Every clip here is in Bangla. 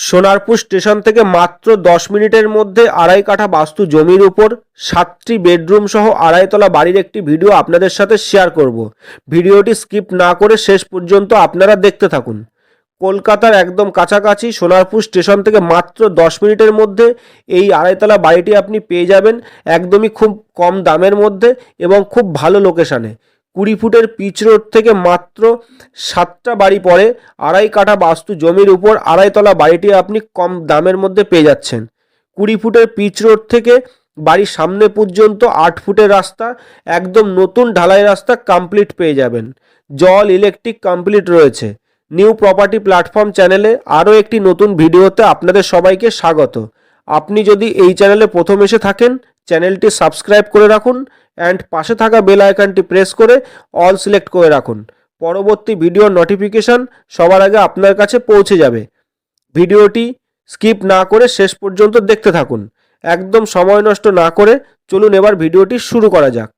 সোনারপুর স্টেশন থেকে মাত্র দশ মিনিটের মধ্যে আড়াই কাঠা বাস্তু জমির উপর সাতটি বেডরুম সহ আড়াইতলা বাড়ির একটি ভিডিও আপনাদের সাথে শেয়ার করব। ভিডিওটি স্কিপ না করে শেষ পর্যন্ত আপনারা দেখতে থাকুন। কলকাতার একদম কাছাকাছি সোনারপুর স্টেশন থেকে মাত্র দশ মিনিটের মধ্যে এই আড়াইতলা বাড়িটি আপনি পেয়ে যাবেন একদমই খুব কম দামের মধ্যে এবং খুব ভালো লোকেশানে। কুড়ি ফুটের পিচ রোড থেকে মাত্র সাতটা বাড়ি পরে আড়াই কাঠা বাস্তু জমির উপর আড়াইতলা বাড়িটি আপনি কম দামের মধ্যে পেয়ে যাচ্ছেন। কুড়ি ফুটের পিচ রোড থেকে বাড়ির সামনে পর্যন্ত আট ফুটের রাস্তা, একদম নতুন ঢালাই রাস্তা কমপ্লিট পেয়ে যাবেন। জল, ইলেকট্রিক কমপ্লিট রয়েছে। নিউ প্রপার্টি প্ল্যাটফর্ম চ্যানেলে আরও একটি নতুন ভিডিওতে আপনাদের সবাইকে স্বাগত। আপনি যদি এই চ্যানেলে প্রথম এসে থাকেন, চ্যানেলটি সাবস্ক্রাইব করে রাখুন অ্যান্ড পাশে থাকা বেল আইকনটি প্রেস করে অল সিলেক্ট করে রাখুন। পরবর্তী ভিডিওর নোটিফিকেশন সবার আগে আপনার কাছে পৌঁছে যাবে। ভিডিওটি স্কিপ না করে শেষ পর্যন্ত দেখতে থাকুন। একদম সময় নষ্ট না করে চলুন এবার ভিডিওটি শুরু করা যাক।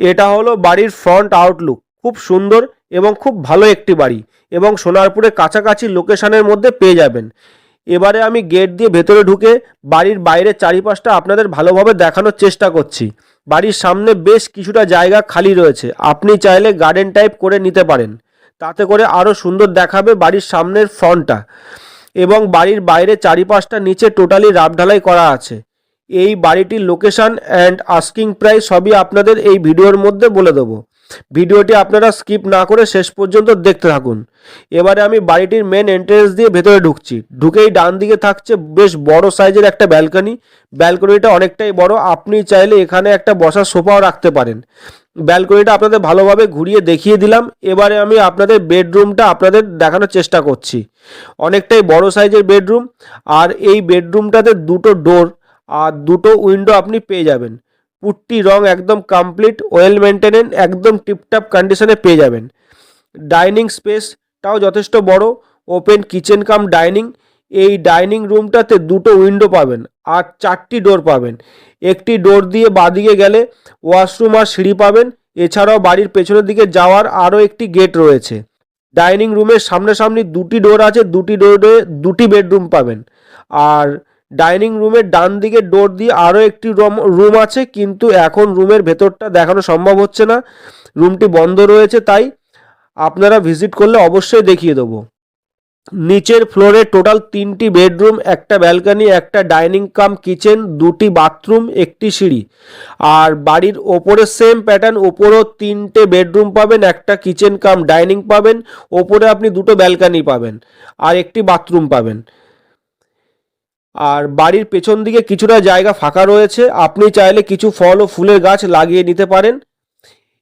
এটা হলো বাড়ির ফ্রন্ট আউটলুক খুব সুন্দর এবং খুব ভালো একটি বাড়ি এবং সোনারপুরে কাছাকাছি লোকেশানের মধ্যে পেয়ে যাবেন। এবারে আমি গেট দিয়ে ভেতরে ঢুকে বাড়ির বাইরের চারিপাশটা আপনাদের ভালোভাবে দেখানোর চেষ্টা করছি। বাড়ির সামনে বেশ কিছুটা জায়গা খালি রয়েছে। আপনি চাইলে গার্ডেন টাইপ করে নিতে পারেন। তাতে করে আরও সুন্দর দেখাবে বাড়ির সামনের ফ্রন্টটা এবং বাড়ির বাইরে চারিপাশটা নিচে টোটালি রাব ঢালাই করা আছে। এই বাড়িটির লোকেশান অ্যান্ড আস্কিং প্রাইস সবই আপনাদের এই ভিডিওর মধ্যে বলে দেবো। ভিডিওটি আপনারা স্কিপ না করে শেষ পর্যন্ত দেখতে থাকুন। এবারে আমি বাড়িটির মেন এন্ট্রেন্স দিয়ে ভেতরে ঢুকছি। ঢুকেই ডান দিকে থাকছে বেশ বড় সাইজের একটা ব্যালকনি ব্যালকনিটা অনেকটাই বড়। আপনি চাইলে এখানে একটা বসার সোফাও রাখতে পারেন। ব্যালকনিটা আপনাদের ভালোভাবে ঘুরিয়ে দেখিয়ে দিলাম। এবারে আমি আপনাদের বেডরুমটা আপনাদের দেখানোর চেষ্টা করছি। অনেকটাই বড় সাইজের বেডরুম আর এই বেডরুমটাতে দুটো ডোর আর দুটো উইন্ডো আপনি পেয়ে যাবেন। পুট্টি রং একদম কমপ্লিট ওয়েল মেনটেনেন একদম টিপটাপ কন্ডিশনে পেয়ে যাবেন। ডাইনিং স্পেসটাও যথেষ্ট বড় ওপেন কিচেন কাম ডাইনিং এই ডাইনিং রুমটাতে দুটো উইন্ডো পাবেন আর চারটি ডোর পাবেন। একটি ডোর দিয়ে বাদিকে গেলে ওয়াশরুম আর সিঁড়ি পাবেন, এছাড়াও বাড়ির পেছনের দিকে যাওয়ার আরও একটি গেট রয়েছে। ডাইনিং রুমের সামনাসামনি দুটি ডোর আছে, দুটি ডোরে দুটি বেডরুম পাবেন। আর ডাইনিং রুমের ডান দিকে ডোর দিয়ে আরও একটি রুম আছে, কিন্তু এখন রুমের ভেতরটা দেখানো সম্ভব হচ্ছে না। রুমটি বন্ধ রয়েছে, তাই আপনারা ভিজিট করলে অবশ্যই দেখিয়ে দেবো। নিচের ফ্লোরে টোটাল তিনটি বেডরুম একটা ব্যালকনি একটা ডাইনিং কাম কিচেন দুটি বাথরুম একটি সিঁড়ি। আর বাড়ির ওপরে সেম প্যাটার্ন ওপরেও তিনটে বেডরুম পাবেন, একটা কিচেন কাম ডাইনিং পাবেন, ওপরে আপনি দুটো ব্যালকনি পাবেন, আর একটি বাথরুম পাবেন। আর বাড়ির পেছন দিকে কিছুটা জায়গা ফাঁকা রয়েছে। আপনি চাইলে কিছু ফল ও ফুলের গাছ লাগিয়ে নিতে পারেন।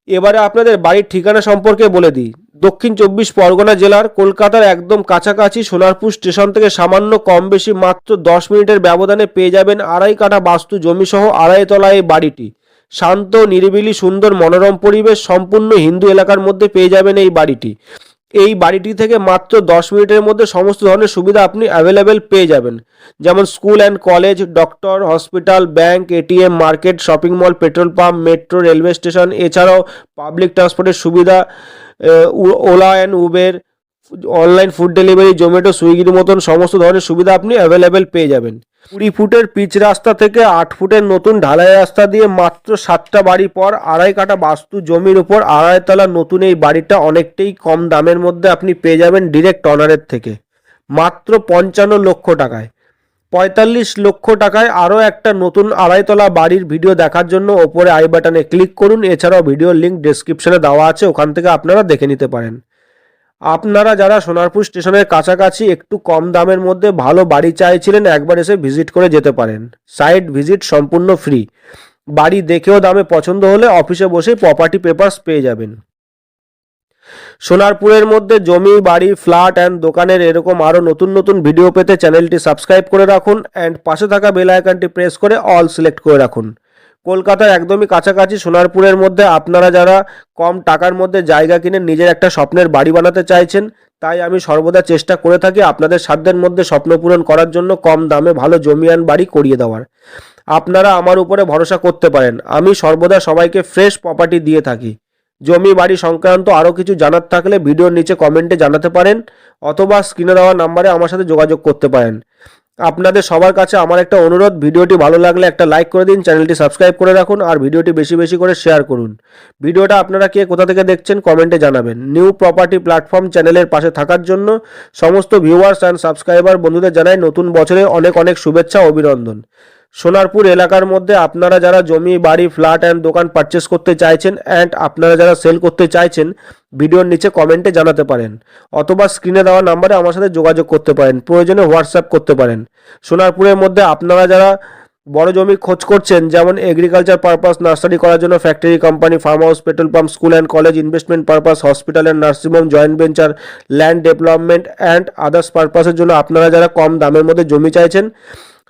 এবারে আপনাদের বাড়ির ঠিকানা সম্পর্কে বলে দিই। দক্ষিণ চব্বিশ পরগনা জেলার কলকাতার একদম কাছাকাছি সোনারপুর স্টেশন থেকে সামান্য কম বেশি মাত্র দশ মিনিটের ব্যবধানে পেয়ে যাবেন আড়াই কাঠা বাস্তু জমিসহ আড়াইতলা এই বাড়িটি। শান্ত, নিরিবিলি, সুন্দর, মনোরম পরিবেশ সম্পূর্ণ হিন্দু এলাকার মধ্যে পেয়ে যাবেন এই বাড়িটি। এই বাড়িটি থেকে মাত্র দশ মিনিটের মধ্যে সমস্ত ধরনের সুবিধা আপনি অ্যাভেলেবেল পেয়ে যাবেন। যেমন school and college doctor hospital bank ATM market shopping mall petrol pump metro railway station এছাড়াও পাবলিক ট্রান্সপোর্টের সুবিধা Ola and Uber online food delivery Zomato সুইগির মতন সমস্ত ধরনের সুবিধা আপনি অ্যাভেলেবেল পেয়ে যাবেন। কুড়ি ফুটের পিচ রাস্তা থেকে আট ফুটের নতুন ঢালাই রাস্তা দিয়ে মাত্র সাতটা বাড়ি পর আড়াই কাটা বাস্তু জমির উপর আড়াইতলা নতুন এই বাড়িটা অনেকটাই কম দামের মধ্যে আপনি পেয়ে যাবেন ডিরেক্ট অনারের থেকে। মাত্র পঞ্চান্ন লক্ষ টাকায়। পঁয়তাল্লিশ লক্ষ টাকায় আরও একটা নতুন আড়াইতলা বাড়ির ভিডিও দেখার জন্য ওপরে আই বাটনে ক্লিক করুন। এছাড়াও ভিডিওর লিঙ্ক ডেসক্রিপশনে দেওয়া আছে, ওখান থেকে আপনারা দেখে নিতে পারেন। আপনারা যারা সোনারপুর স্টেশনের কাছাকাছি একটু কম দামের মধ্যে ভালো বাড়ি চাইছিলেন, একবার এসে ভিজিট করে যেতে পারেন। সাইট ভিজিট সম্পূর্ণ ফ্রি। বাড়ি দেখেও দামে পছন্দ হলে অফিসে বসেই প্রপার্টি পেপারস পেয়ে যাবেন। সোনারপুরের মধ্যে জমি, বাড়ি ফ্ল্যাট অ্যান্ড দোকানের এরকম আরও নতুন নতুন ভিডিও পেতে চ্যানেলটি সাবস্ক্রাইব করে রাখুন অ্যান্ড পাশে থাকা বেল আইকনটি প্রেস করে অল সিলেক্ট করে রাখুন। কলকাতার একদমই কাছাকাছি সোনারপুরের মধ্যে আপনারা যারা কম টাকার মধ্যে জায়গা কিনে নিজের একটা স্বপ্নের বাড়ি বানাতে চাইছেন, তাই আমি সর্বদা চেষ্টা করে থাকি আপনাদের সাধ্যের মধ্যে স্বপ্ন পূরণ করার জন্য কম দামে ভালো জমিয়ান বাড়ি করিয়ে দেওয়ার। আপনারা আমার উপরে ভরসা করতে পারেন। আমি সর্বদা সবাইকে ফ্রেশ প্রপার্টি দিয়ে থাকি। জমি বাড়ি সংক্রান্ত আরও কিছু জানার থাকলে ভিডিওর নিচে কমেন্টে জানাতে পারেন, অথবা স্ক্রিনে দেওয়া নাম্বারে আমার সাথে যোগাযোগ করতে পারেন। আপনাদের সবার কাছে আমার একটা অনুরোধ, ভিডিওটি ভালো লাগলে একটা লাইক করে দিন, চ্যানেলটি সাবস্ক্রাইব করে রাখুন আর ভিডিওটি বেশি বেশি করে শেয়ার করুন। ভিডিওটা আপনারা কে কোথা থেকে দেখছেন কমেন্টে জানাবেন। নিউ প্রপার্টি প্ল্যাটফর্ম চ্যানেলের পাশে থাকার জন্য সমস্ত ভিউয়ার্স অ্যান্ড সাবস্ক্রাইবার বন্ধুদের জানাই নতুন বছরে অনেক অনেক শুভেচ্ছা, অভিনন্দন। সোনারপুর এলাকার মধ্যে আপনারা যারা জমি, বাড়ি, ফ্ল্যাট অ্যান্ড দোকান পারচেস করতে চাইছেন অ্যান্ড আপনারা যারা সেল করতে চাইছেন, ভিডিওর নিচে কমেন্টে জানাতে পারেন অথবা স্ক্রিনে দেওয়া নাম্বারে আমার সাথে যোগাযোগ করতে পারেন, প্রয়োজনে হোয়াটসঅ্যাপ করতে পারেন। সোনারপুরের মধ্যে আপনারা যারা বড় জমি খোঁজ করছেন, যেমন এগ্রিকালচার পারপাস নার্সারি করার জন্য factory company farm house petrol pump school and college investment purpose hospital and nursing home joint venture land development and others পারপাসের জন্য আপনারা যারা কম দামের মধ্যে জমি চাইছেন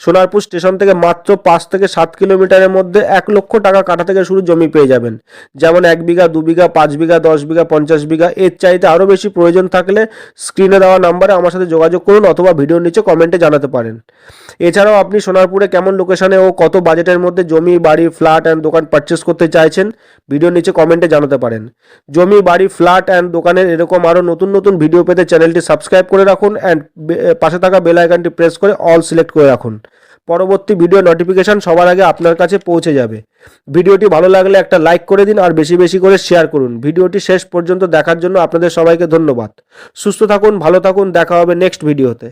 সোনারপুর স্টেশন থেকে মাত্র পাঁচ থেকে সাত কিলোমিটারের মধ্যে এক লক্ষ টাকা কাটা থেকে শুরু জমি পেয়ে যাবেন। যেমন এক বিঘা, দু বিঘা, পাঁচ বিঘা, দশ বিঘা, পঞ্চাশ বিঘা, এর চাইতে আরও বেশি প্রয়োজন থাকলে স্ক্রিনে দেওয়া নাম্বারে আমার সাথে যোগাযোগ করুন অথবা ভিডিওর নিচে কমেন্টে জানাতে পারেন। এছাড়াও আপনি সোনারপুরে কেমন লোকেশনে ও কত বাজেটের মধ্যে জমি, বাড়ি ফ্ল্যাট অ্যান্ড দোকান পারচেস করতে চাইছেন, ভিডিওর নিচে কমেন্টে জানাতে পারেন। জমি, বাড়ি ফ্ল্যাট অ্যান্ড দোকানের এরকম আরও নতুন নতুন ভিডিও পেতে চ্যানেলটি সাবস্ক্রাইব করে রাখুন অ্যান্ড পাশে থাকা বেল আইকনটি প্রেস করে অল সিলেক্ট করে রাখুন। পরবর্তী ভিডিও নোটিফিকেশান সবার আগে আপনার কাছে পৌঁছে যাবে। ভিডিওটি ভালো লাগলে একটা লাইক করে দিন আর বেশি বেশি করে শেয়ার করুন। ভিডিওটি শেষ পর্যন্ত দেখার জন্য আপনাদের সবাইকে ধন্যবাদ। সুস্থ থাকুন, ভালো থাকুন, দেখা হবে নেক্সট ভিডিওতে